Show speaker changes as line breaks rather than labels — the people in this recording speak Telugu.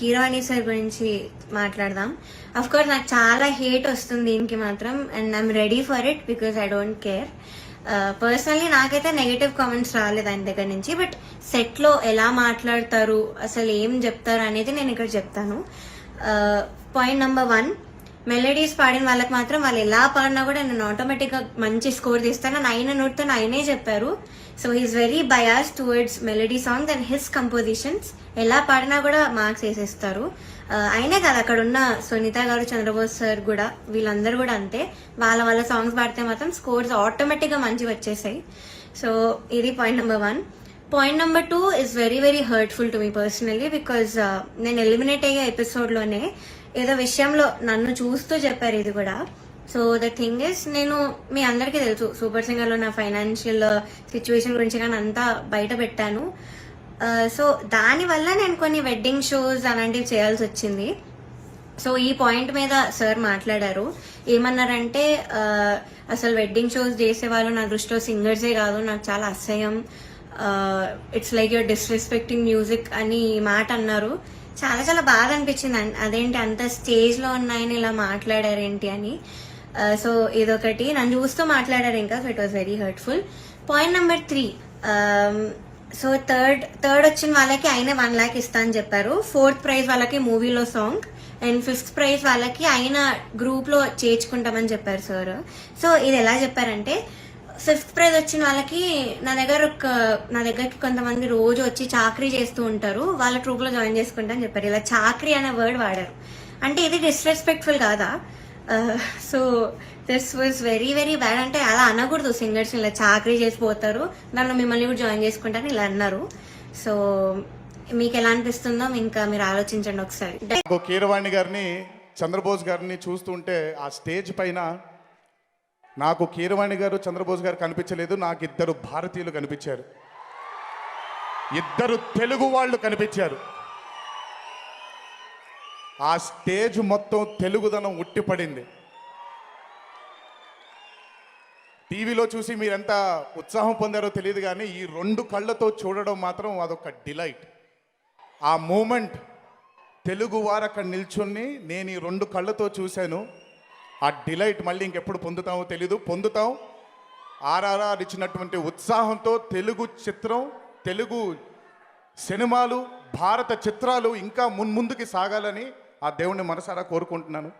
కీరవాణి సార్ గురించి మాట్లాడదాం. అఫ్ కోర్స్ నాకు చాలా హేట్ వస్తుంది దీనికి మాత్రం and I'm ready for it because I don't care personally నాకైతే నెగటివ్ కామెంట్స్ రాలేదు ఆయన దగ్గర నుంచి బట్ సెట్లో ఎలా మాట్లాడతారు అసలు ఏం చెప్తారు అనేది నేను ఇక్కడ చెప్తాను. పాయింట్ నెంబర్ వన్ మెలడీస్ పాడిన వాళ్ళకి మాత్రం వాళ్ళు ఎలా పాడినా కూడా నేను ఆటోమేటిక్గా మంచి స్కోర్ తీస్తాను. అని ఆయన నోట్తో ఆయనే చెప్పారు. So he's very bias towards melody songs and his compositions ఎలా పాడినా కూడా మార్క్స్ వేసేస్తారు. అయినా కాదు అక్కడ ఉన్న సునీత గారు చంద్రబోస్ సార్ కూడా వీళ్ళందరూ కూడా అంతే. వాళ్ళ వాళ్ళ సాంగ్స్ పాడితే మాత్రం స్కోర్స్ ఆటోమేటిక్గా మంచిగా వచ్చేసాయి. సో ఇది point number one point number two is very very hurtful to me personally because నేను ఎలిమినేట్ అయ్యే ఎపిసోడ్లోనే ఏదో విషయంలో నన్ను చూస్తూ చెప్పారు ఇది కూడా. సో ద థింగ్ ఇస్ నేను మీ అందరికీ తెలుసు సూపర్ సింగర్లో నా ఫైనాన్షియల్ సిచ్యువేషన్ గురించి కానీ అంతా బయట పెట్టాను. సో దానివల్ల నేను కొన్ని వెడ్డింగ్ షోస్ అలాంటివి చేయాల్సి వచ్చింది. సో ఈ పాయింట్ మీద సార్ మాట్లాడారు. ఏమన్నారంటే అసలు వెడ్డింగ్ షోస్ చేసేవాళ్ళు నా దృష్టిలో సింగర్సే కాదు నాకు చాలా అసహ్యం. It's like your disrespecting music అని మాట అన్నారు. చాలా చాలా బాధ అనిపించింది. అన్- అదేంటి అంత స్టేజ్లో ఉన్నాయని ఇలా మాట్లాడారేంటి అని. సో ఇదొకటి. నన్ను చూస్తూ మాట్లాడారు ఇంకా so it was very hurtful point number three so third third వచ్చిన వాళ్ళకి ఆయన వన్ ల్యాక్ ఇస్తా అని చెప్పారు. ఫోర్త్ ప్రైజ్ వాళ్ళకి మూవీలో సాంగ్ అండ్ ఫిఫ్త్ ప్రైజ్ వాళ్ళకి ఆయన గ్రూప్లో చేర్చుకుంటామని చెప్పారు సార్ సో ఇది ఎలా చెప్పారంటే ఫిఫ్త్ ప్రైజ్ వచ్చిన వాళ్ళకి నా దగ్గర ఒక నా దగ్గరికి కొంతమంది రోజు వచ్చి చాకరీ చేస్తూ ఉంటారు. వాళ్ళ ట్రూప్లో జాయిన్ చేసుకుంటా అని చెప్పారు. ఇలా చాకరీ అనే వర్డ్ వాడారు. అంటే ఇది డిస్రెస్పెక్ట్ఫుల్ కాదా? So this was very very bad అంటే అలా అనకూడదు సింగర్స్ ఇలా చాకరీ చేసిపోతారు దానిలో మిమ్మల్ని కూడా జాయిన్ చేసుకుంటారని ఇలా అన్నారు. సో మీకు ఎలా అనిపిస్తుందో ఇంకా మీరు ఆలోచించండి ఒకసారి.
కీరవాణి గారిని చంద్రబోస్ గారిని చూస్తుంటే ఆ స్టేజ్ పైన నాకు కీరవాణి గారు చంద్రబోస్ గారు కనిపించలేదు. నాకు ఇద్దరు భారతీయులు కనిపించారు. ఇద్దరు తెలుగు వాళ్ళు కనిపించారు. ఆ స్టేజ్ మొత్తం తెలుగుదనం ఉట్టిపడింది. టీవీలో చూసి మీరెంత ఉత్సాహం పొందారో తెలియదు కానీ ఈ రెండు కళ్ళతో చూడడం మాత్రం అదొక డిలైట్. ఆ మూమెంట్ తెలుగు వారు అక్కడ నిల్చుని నేను ఈ రెండు కళ్ళతో చూశాను. ఆ డిలైట్ మళ్ళీ ఇంకెప్పుడు పొందుతామో తెలీదు. పొందుతాం. ఆర్ఆర్ఆర్ ఇచ్చినటువంటి ఉత్సాహంతో తెలుగు చిత్రం తెలుగు సినిమాలు భారత చిత్రాలు ఇంకా మున్ముందుకి సాగాలని ఆ దేవుణ్ణి మనసారా కోరుకుంటున్నాను.